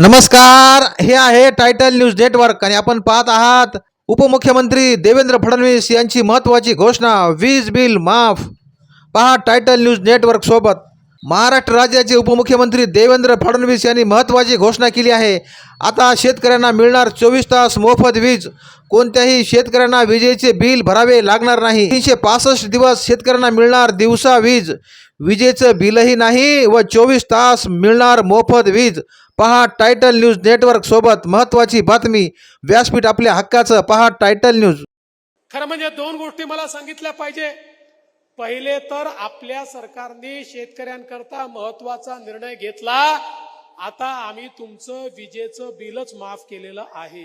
नमस्कार हे आहे टायटल न्यूज नेटवर्क आणि आपण पाहत आहात उपमुख्यमंत्री देवेंद्र फडणवीस यांची महत्त्वाची घोषणा वीज बिल माफ. पहा टायटल न्यूज नेटवर्क सोबत. महाराष्ट्र राज्याचे उपमुख्यमंत्री देवेंद्र फडणवीस यांनी महत्त्वाची घोषणा केली आहे. आता शेतकऱ्यांना मिळणार चोवीस तास मोफत वीज. कोणत्याही शेतकऱ्यांना विजेचे बिल भरावे लागणार नाही. तीनशे पासष्ट दिवस शेतकऱ्यांना मिळणार दिवसा वीज. विजेचं बिलही नाही व चोवीस तास मिळणार मोफत वीज. पहा टायटल न्यूज नेटवर्क सोबत महत्त्वाची बातमी. व्यासपीठ आपल्या हक्काचं. पहा टायटल न्यूज. खरं म्हणजे दोन गोष्टी मला सांगितल्या पाहिजे. पहिले तर आपल्या सरकारने शेतकऱ्यांकरता महत्त्वाचा निर्णय घेतला. आता आम्ही तुमचं विजेचं बिलच माफ केलेलं आहे.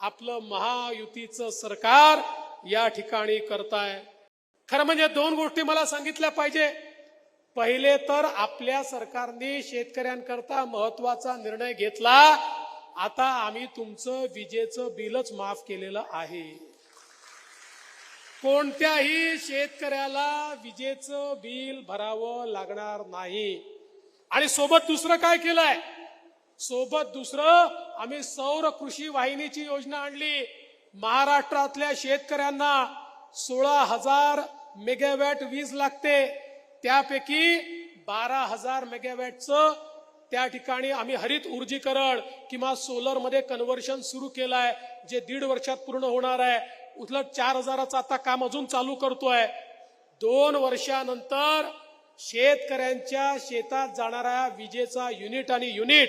आपलं महायुतीचं सरकार या ठिकाणी करताय. खरं म्हणजे दोन गोष्टी मला सांगितल्या पाहिजे. पहिले तर आपल्या सरकारने शेतकऱ्यांकरता महत्त्वाचा निर्णय घेतला. आता आम्ही तुमचं विजेचं बिलच माफ केलेलं आहे. कोणत्याही शेतकऱ्याला विजेचं बिल भरावं लागणार नाही. आणि सोबत दुसरं काय केलंय? सोबत दुसरं आम्ही सौर कृषी वाहिनीची योजना आणली. महाराष्ट्रातल्या शेतकऱ्यांना सोळा हजार मेगावॅट वीज लागते. त्यापैकी बारा हजार मेगावॅटचं त्या ठिकाणी आम्ही हरित ऊर्जीकरण किंवा सोलरमध्ये कन्वर्शन कन्व्हर्शन सुरू केलं आहे जे दीड वर्षात पूर्ण होणार आहे. उलट चार हजाराचं आता काम अजून चालू करतोय. दोन वर्षानंतर शेतकऱ्यांच्या शेतात जाणाऱ्या विजेचा युनिट आणि युनिट